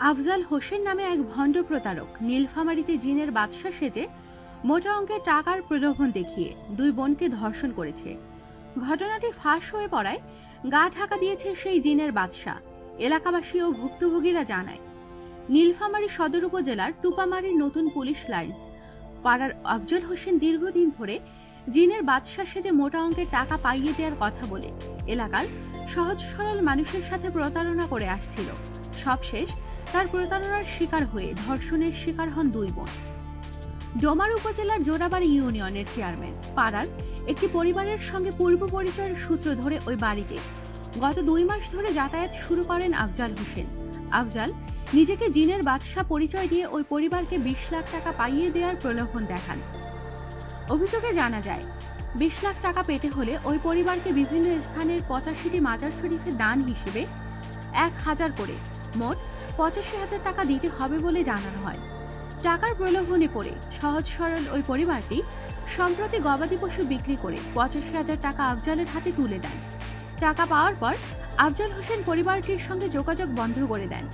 আফজাল হোসেন নামে এক ভণ্ড প্রতারক নীলফামারীতে জিনের বাদশা সেজে মোটা অঙ্কের টাকার প্রলোভন দেখিয়ে দুই বোনকে ধর্ষণ করেছে। ঘটনাটি ফাঁস হয়ে পড়ায় গা ঢাকা দিয়েছে সেই জিনের বাদশা, এলাকাবাসী ও ভুক্তভোগীরা জানায়। নীলফামারী সদর উপজেলার টুপামারির নতুন পুলিশ লাইন্স পাড়ার আফজল হোসেন দীর্ঘদিন ধরে জিনের বাদশা সেজে মোটা অঙ্কের টাকা পাইয়ে দেওয়ার কথা বলে এলাকার সহজ সরল মানুষের সাথে প্রতারণা করে আসছিল। সবশেষ তার প্রতারণার শিকার হয়ে ধর্ষণের শিকার হন দুই বোন। ডোমার উপজেলার জোড়াবাড়ি ইউনিয়নের চেয়ারম্যান পাড়ার একটি পরিবারের সঙ্গে পূর্ব পরিচয়ের সূত্র ধরে ওই বাড়িতে গত দুই মাস ধরে যাতায়াত শুরু করেন আফজাল হোসেন। আফজাল নিজেকে জিনের বাদশাহ পরিচয় দিয়ে ওই পরিবারকে বিশ লাখ টাকা পাইয়ে দেওয়ার প্রলোভন দেখান। অভিযোগে জানা যায়, বিশ লাখ টাকা পেতে হলে ওই পরিবারকে বিভিন্ন স্থানের পঁচাশিটি মাজার শরীফের দান হিসেবে এক হাজার করে মোট পঁচাশি হাজার টাকা দিতে হবে বলে জানানো হয়। টাকার প্রলোভনে পড়ে সহজ সরল ওই পরিবারটি সম্প্রতি গবাদি পশু বিক্রি করে পঁচাশি হাজার টাকা আফজালের হাতে তুলে দেন টাকা পাওয়ার পর আফজাল হোসেন পরিবারটির সঙ্গে যোগাযোগ বন্ধ করে দেন।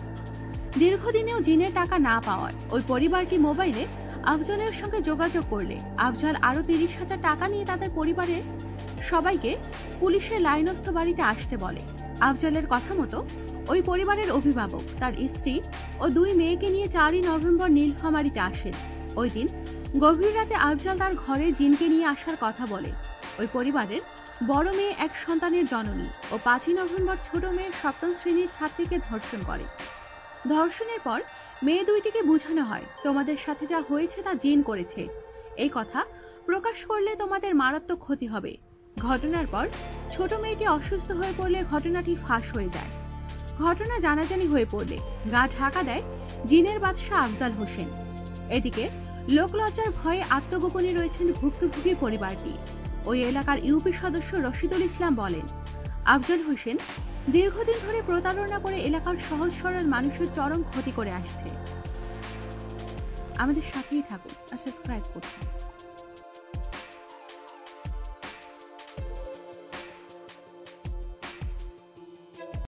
দীর্ঘদিনেও জিনের টাকা না পাওয়ায় ওই পরিবারটি মোবাইলে আফজালের সঙ্গে যোগাযোগ করলে আফজাল আরও তিরিশ হাজার টাকা নিয়ে তাদের পরিবারের সবাইকে পুলিশের লাইনস্থ বাড়িতে আসতে বলে। আফজালের কথা মতো ওই পরিবারের অভিভাবক, তার স্ত্রী ও দুই মেয়েকে নিয়ে চারই নভেম্বর নীলফামারীতে আসেন। ওই দিন গভীর রাতে আফজাল তার ঘরে জিনকে নিয়ে আসার কথা বলে। ওই পরিবারের বড় মেয়ে এক সন্তানের জননী ও পাঁচই নভেম্বর ছোট মেয়ে সপ্তম শ্রেণির ছাত্রীকে ধর্ষণ করে। ধর্ষণের পর মেয়ে দুইটিকে বোঝানো হয়, তোমাদের সাথে যা হয়েছে তা জিন করেছে। এই কথা প্রকাশ করলে তোমাদের মারাত্মক ক্ষতি হবে। ঘটনার পর ছোট মেয়েটি অসুস্থ হয়ে পড়লে ঘটনাটি ফাঁস হয়ে যায়। ঘটনা জানাজানি হয়ে পড়লে গা ঢাকা দেয় জিনের বাদশাহ আফজাল হোসেন। এদিকে লোকলজ্জার ভয়ে আত্মগোপনে রয়েছেন ভুক্তভোগী পরিবারটি। ওই এলাকার ইউপি সদস্য রশিদুল ইসলাম বলেন, আফজাল হোসেন দীর্ঘদিন ধরে প্রতারণা করে এলাকার সহজ সরল মানুষের চরম ক্ষতি করে আসছে। আমাদের সাথেই থাকুন, আর সাবস্ক্রাইব করুন।